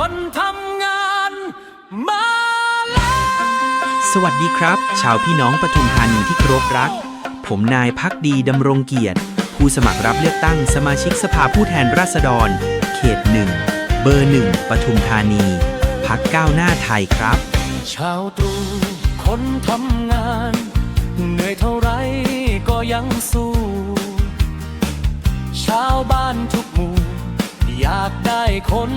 คนทำงานมาแล้วสวัสดีครับ ชาวพี่น้องปทุมธานีที่เคารพรัก ผมนายพักดีดำรงเกียรติ ผู้สมัครรับเลือกตั้งสมาชิกสภาผู้แทนราษฎร เขตหนึ่งเบอร์หนึ่งปทุมธานี พักก้าวหน้าไทยครับ ชาวตรู่คนทำงาน เหนื่อยเท่าไรก็ยังสู้ ชาวบ้านทุกหมู่ อยากได้คน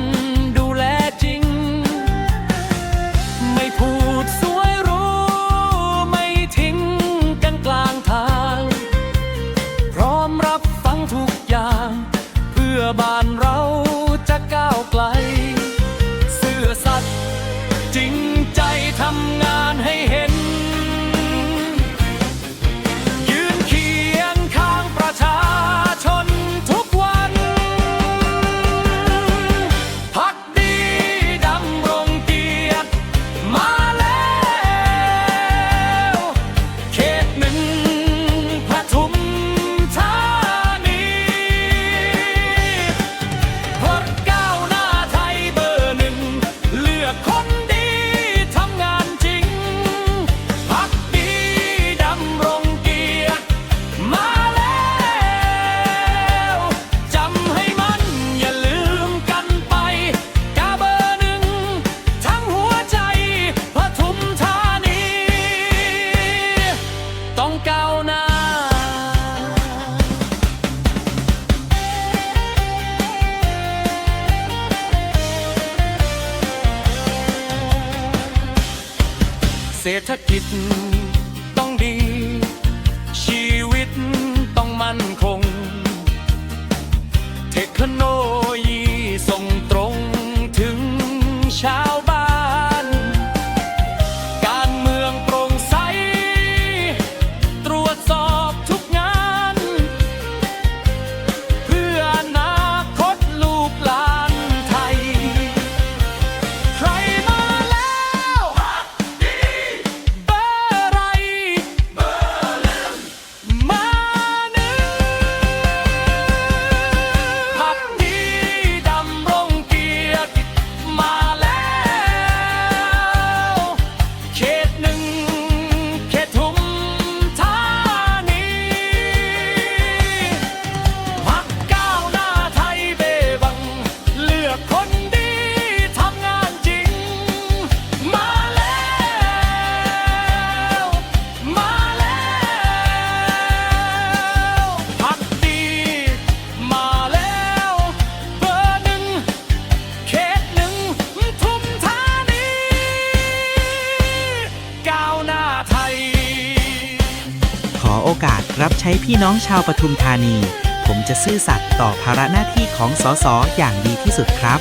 ก้าวหน้าเศรษฐกิจ อโอกาสรับใช้พี่น้องชาวปทุมธานี ผมจะซื่อสัตย์ต่อภาระหน้าที่ของสสอย่างดีที่สุดครับ